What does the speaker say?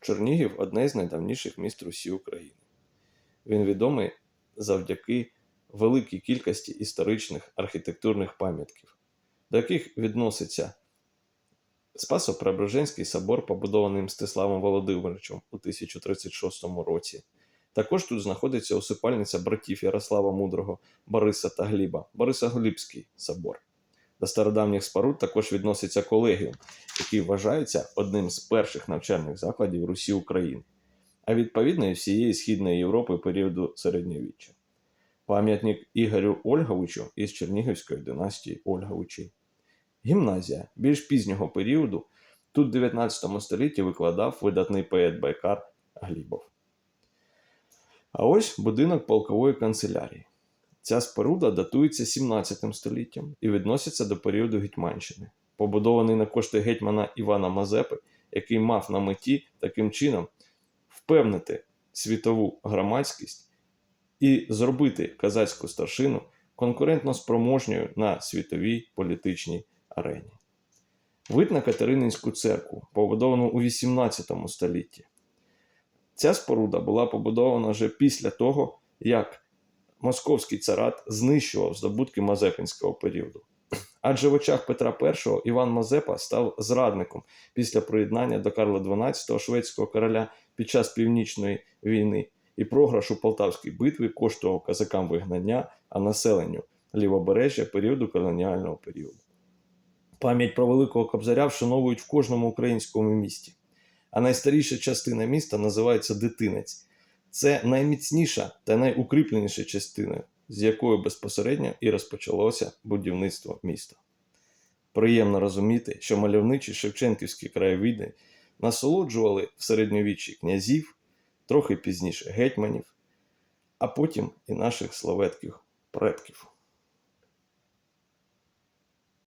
Чернігів одне з найдавніших міст Русі України. Він відомий завдяки великій кількості історичних архітектурних пам'ятків, до яких відноситься Спасо-Преображенський собор, побудований Мстиславом Володимировичем у 1036 році. Також тут знаходиться усипальниця братів Ярослава Мудрого, Бориса та Гліба, Бориса-Глібський собор. До стародавніх споруд також відноситься колегіум, який вважається одним з перших навчальних закладів Русі України, а відповідно і всієї Східної Європи періоду середньовіччя. Пам'ятник Ігорю Ольговичу із Чернігівської династії Ольговичей. Гімназія більш пізнього періоду тут в 19 столітті викладав видатний поет Байкар Глібов. А ось будинок полкової канцелярії. Ця споруда датується 17 століттям і відноситься до періоду Гетьманщини, побудований на кошти гетьмана Івана Мазепи, який мав на меті таким чином впевнити світову громадськість і зробити казацьку старшину конкурентно спроможньою на світовій політичній арені. Вид на Катерининську церкву, побудовану у 18 столітті. Ця споруда була побудована вже після того, як московський царат знищував здобутки Мазепинського періоду. Адже в очах Петра І Іван Мазепа став зрадником після приєднання до Карла XII шведського короля під час Північної війни і програшу Полтавській битві коштував казакам вигнання, а населенню лівобережжя періоду колоніального періоду. Пам'ять про Великого Кобзаря вшановують в кожному українському місті. А найстаріша частина міста називається Дитинець. Це найміцніша та найукріпленіша частина, з якою безпосередньо і розпочалося будівництво міста. Приємно розуміти, що мальовничі Шевченківські краєвиди насолоджували в середньовіччі князів, трохи пізніше гетьманів, а потім і наших словетських предків.